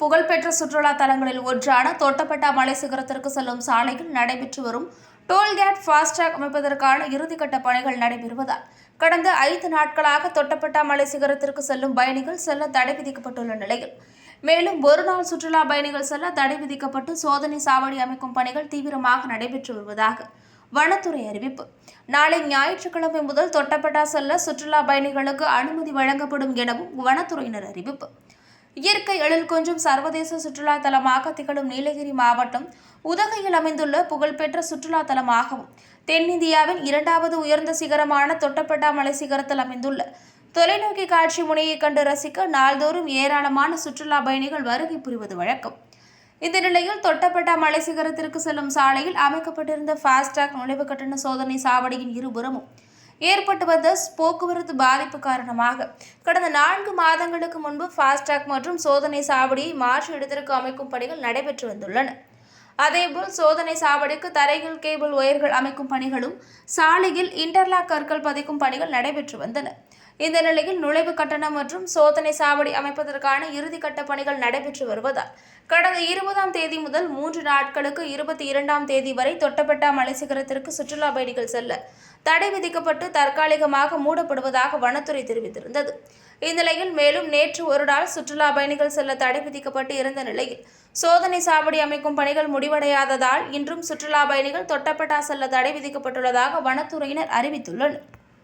புகழ்பெற்ற சுற்றுலா தலங்களில் ஒன்றான தொட்டப்பட்டா மலை சிகரத்திற்கு செல்லும் சாலையில் நடைபெற்று வரும் டோல்கேட் ஃபாஸ்டாக் அமைப்பதற்கான இறுதிக்கட்ட பணிகள் நடைபெறுவதால் கடந்த ஐந்து நாட்களாக தொட்டப்பட்டா மலை சிகரத்திற்கு செல்லும் பயணிகள் செல்ல தடை விதிக்கப்பட்டுள்ள நிலையில். மேலும் ஒருநாள் சுற்றுலா பயணிகள் செல்ல தடை விதிக்கப்பட்டு சோதனை சாவடி அமைக்கும் பணிகள் தீவிரமாக நடைபெற்று வருவதாக வனத்துறை அறிவிப்பு. நாளை ஞாயிற்றுக்கிழமை முதல் தொட்டப்பட்டா செல்ல சுற்றுலா பயணிகளுக்கு அனுமதி வழங்கப்படும் எனவும் வனத்துறையினர் அறிவிப்பு. இயற்கை எழில் கொஞ்சம் சர்வதேச சுற்றுலா தலமாக திகழும் நீலகிரி மாவட்டம் உதகையில் அமைந்துள்ள புகழ்பெற்ற சுற்றுலா தலமாகவும் தென்னிந்தியாவின் இரண்டாவது உயர்ந்த சிகரமான தொட்டப்பட்டா மலை சிகரத்தில் அமைந்துள்ள தொலைநோக்கி காட்சி முனையை கண்டு ரசிக்க நாள்தோறும் ஏராளமான சுற்றுலா பயணிகள் வருகை புரிவது வழக்கம். இந்த நிலையில் தொட்டப்பட்டா மலை சிகரத்திற்கு செல்லும் சாலையில் அமைக்கப்பட்டிருந்த ஃபாஸ்டாக் நுழைவு கட்டண சோதனை சாவடியின் இருபுறமும் ஏற்பட்டு வந்த போக்குவரத்து பாதிப்பு காரணமாக கடந்த நான்கு மாதங்களுக்கு முன்பு ஃபாஸ்டாக் மற்றும் சோதனை சாவடியை மாற்று இடத்திற்கு அமைக்கும் பணிகள் நடைபெற்று வந்துள்ளன. அதேபோல் சோதனை சாவடிக்கு தரையில் கேபிள் ஒயர்கள் அமைக்கும் பணிகளும் சாலையில் இன்டர்லாக் கற்கள் பதிக்கும் பணிகள் நடைபெற்று வந்தன. இந்த நிலையில் நுழைவு கட்டணம் மற்றும் சோதனை சாவடி அமைப்பதற்கான இறுதிக்கட்ட பணிகள் நடைபெற்று வருவதால் கடந்த இருபதாம் தேதி முதல் மூன்று நாட்களுக்கு இருபத்தி இரண்டாம் தேதி வரை தொட்டப்பட்டா மலை சிகரத்திற்கு சுற்றுலா பயணிகள் செல்ல தடை விதிக்கப்பட்டு தற்காலிகமாக மூடப்படுவதாக வனத்துறை தெரிவித்திருந்தது. இந்நிலையில் மேலும் நேற்று ஒரு நாள் சுற்றுலா பயணிகள் செல்ல தடை விதிக்கப்பட்டு இருந்த நிலையில் சோதனை சாவடி அமைக்கும் பணிகள் முடிவடையாததால் இன்றும் சுற்றுலா பயணிகள் தொட்டப்பட்டா செல்ல தடை விதிக்கப்பட்டுள்ளதாக வனத்துறையினர் அறிவித்துள்ளனர்.